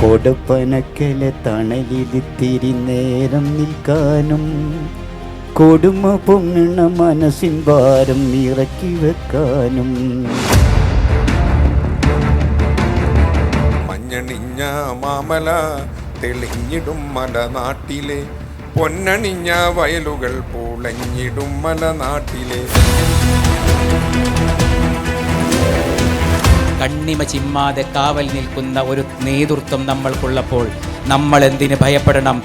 കൊടുപ്പനക്കലെ തണലിലിത്തിരി നേരം നിൽക്കാനും കൊടുമ പൊങ്ങണ മനസ്സിൻ ഭാരം ഇറക്കി വെക്കാനും. മഞ്ഞണിഞ്ഞ മാമല തെളിഞ്ഞിടും മലനാട്ടിലെ. പൊന്നണിഞ്ഞ വയലുകൾ പൂളഞ്ഞിടും മല നാട്ടിലെ കണ്ണിമ ചിമ്മാതെ കാവൽ നിൽക്കുന്ന ഒരു നേതൃത്വം നമ്മൾക്കുള്ളപ്പോൾ നമ്മൾ എന്തിന് ഭയപ്പെടണം?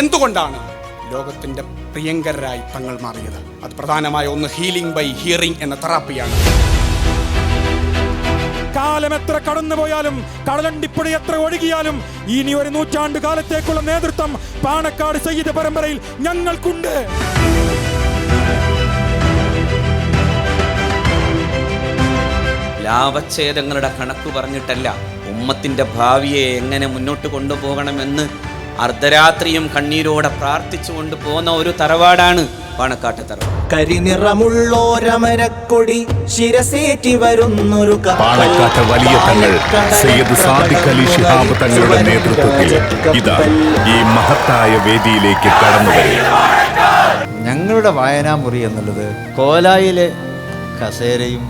എന്തുകൊണ്ടാണ് ലോകത്തിന്റെ പ്രിയങ്കരായി തങ്ങൾ മാറിയത്? അത് പ്രധാനമായ ഒന്ന് ഹീലിംഗ് ബൈ ഹിയറിംഗ് എന്ന തെറാപ്പിയാണ്. കാലം എത്ര കടന്നു പോയാലും കടലണ്ടിപ്പുഴ എത്ര ഒഴുകിയാലും ഇനി ഒരു നൂറ്റാണ്ട് കാലത്തേക്കുള്ള നേതൃത്വം പാണക്കാട് സയ്യിദ് പരമ്പരയിൽ ഞങ്ങൾക്കുണ്ട്. ലാഭച്ഛേദങ്ങളുടെ കണക്ക് പറഞ്ഞിട്ടല്ല ഉമ്മത്തിന്റെ ഭാവിയെ എങ്ങനെ മുന്നോട്ട് കൊണ്ടുപോകണമെന്ന് അർദ്ധരാത്രിയും കണ്ണീരോടെ പ്രാർത്ഥിച്ചുകൊണ്ട് പോന്ന ഒരു തറവാടാണ് പാണക്കാട്ട് തറവാട് കരിനിറമുള്ളോരമരക്കൊടി ശിരസേറ്റി വരുന്നൊരു. പാണക്കാട്ട് വലിയ തങ്ങൾ സയ്യദ് സാദിഖ് അലി ശിഹാബ് തങ്ങളുടെ നേതൃത്വത്തിൽ ഇതാ ഈ മഹത്തായ വേദിയിലേക്ക് കടന്നു വരും ഞങ്ങളുടെ വായനാമുറി എന്നുള്ളത് കോലായിലെ കസേരയും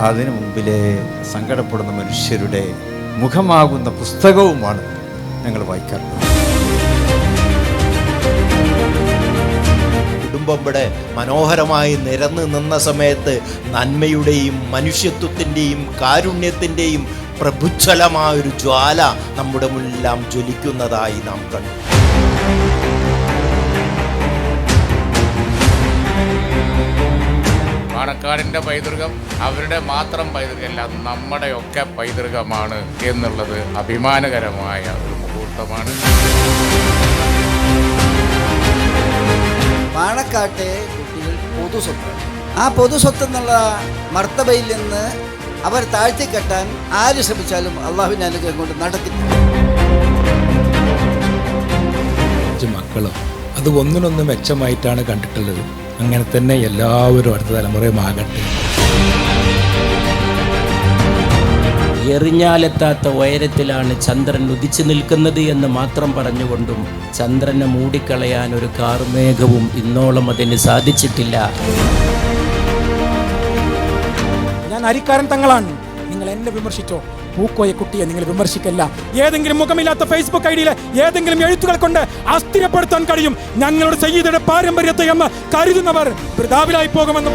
അതിനു മുമ്പിലെ സങ്കടപ്പെടുന്ന മനുഷ്യരുടെ മുഖമാകുന്ന പുസ്തകവുമാണ് ഞങ്ങൾ വായിക്കാറുള്ളത്. കുടുംബം ഇവിടെ മനോഹരമായി നിരന്ന് നിന്ന സമയത്ത് നന്മയുടെയും മനുഷ്യത്വത്തിന്റെയും കാരുണ്യത്തിന്റെയും പ്രഭുച്ഛലമായൊരു ജ്വാല നമ്മുടെ മുന്നിലെല്ലാം ജ്വലിക്കുന്നതായി നാം കണ്ടു. പാണക്കാടിന്റെ പൈതൃകം അവരുടെ മാത്രം പൈതൃകമല്ല നമ്മുടെയൊക്കെ പൈതൃകമാണ് എന്നുള്ളത് അഭിമാനകരമായ ഒരു മുഹൂർത്തമാണ്. പാണക്കാട്ടെ കുട്ടികൾ പൊതുസ്വത്താണ് ആ പൊതുസ്വത്ത് എന്നുള്ള മർത്തബയിൽ നിന്ന് അവർ താഴ്ത്തിക്കെട്ടാൻ ആര് ശ്രമിച്ചാലും അള്ളാഹുവിന്റെ അനുഗ്രഹം കൊണ്ട് നടക്കില്ല. അഞ്ച് മക്കളും അത് ഒന്നിനൊന്ന് മെച്ചമായിട്ടാണ് കണ്ടിട്ടുള്ളത്. അങ്ങനെ തന്നെ എല്ലാവരും അടുത്ത തലമുറയും ആകട്ടെ. എറിഞ്ഞാലെത്താത്ത ഉയരത്തിലാണ് ചന്ദ്രൻ ഉദിച്ചു നിൽക്കുന്നത് എന്ന് മാത്രം പറഞ്ഞുകൊണ്ടും ചന്ദ്രനെ മൂടിക്കളയാൻ ഒരു കാർമേഘവും ഇന്നോളം അതിന് സാധിച്ചിട്ടില്ല. ഞാൻ അരിക്കാരൻ തങ്ങളാണ്. നിങ്ങൾ എന്നെ വിമർശിച്ചോ? പൂക്കോയ കുട്ടിയെ നിങ്ങൾ വിമർശിക്കല്ല. ഏതെങ്കിലും മുഖമില്ലാത്ത ഫേസ്ബുക്ക് ഐ ഡിയിലെ ഏതെങ്കിലും എഴുത്തുകൾ കൊണ്ട് അസ്ഥിരപ്പെടുത്താൻ കഴിയും. ഞങ്ങളുടെ സയ്യിദയുടെ പാരമ്പര്യത്തെ എന്ന് കരുതുന്നവർ പ്രതാപിലായി പോകുമെന്ന്